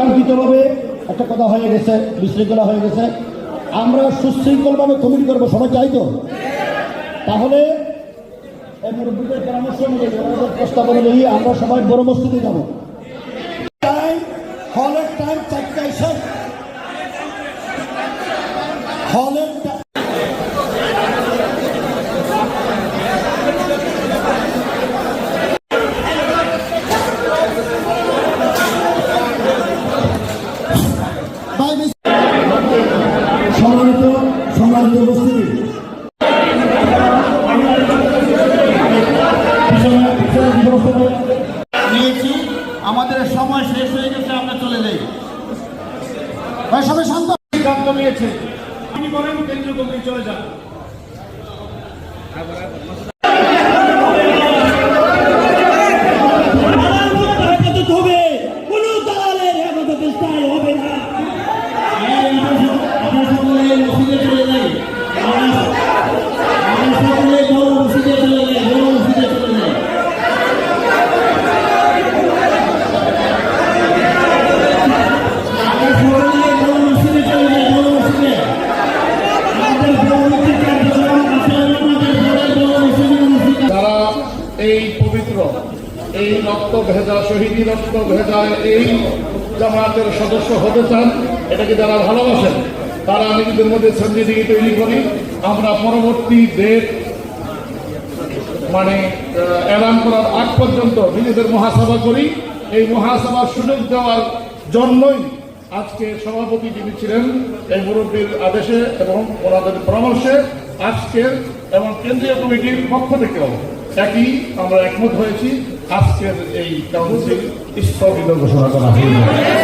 অরাজকতা হয়ে গেছে, বিশৃঙ্খলা হয়ে গেছে। আমরা সুশৃঙ্খলভাবে কমিটি করব, সবাই চাই তো? তাহলে মুরব্বীদের পরামর্শ অনুযায়ী প্রস্তাব অনুযায়ী আমরা সবাই বড় মস্তিতে যাব। টাইম হলের টাইম চারটায় শেষ হলের টা- সম্মানিত সম্মানিত উপস্থিতি। নিয়েছি আমাদের সময় শেষ হয়ে গেছে আমরা চলে যাই। সবাই শান্ত। সিদ্ধান্ত নিয়েছে আপনি বলেন কেন্দ্রীয় কমিটি চলে যান। হবে কোন দালালের হেফাজতে হবে না। রক্ত ভেজা শহীদী রক্ত ভেজা এই জামাতের সদস্য হতে চান, এটাকে যারা ভালোবাসেন, তারা নিজেদের মধ্যে সঞ্জিদিকে তৈরি করি, আমরা পরবর্তী ডেট মানে এলান করার আগ পর্যন্ত নিজেদের মহাসভা করি। এই মহাসভার সুযোগ দেওয়ার জন্যই আজকে সভাপতি যিনি ছিলেন, এই মুরব্বীর আদেশে এবং ওনাদের পরামর্শে আজকের এবং কেন্দ্রীয় কমিটির পক্ষ থেকেও একই আমরা একমত হয়েছি। আজকের এই কাউন্সিল স্থগিত ঘোষণা করা হয়েছে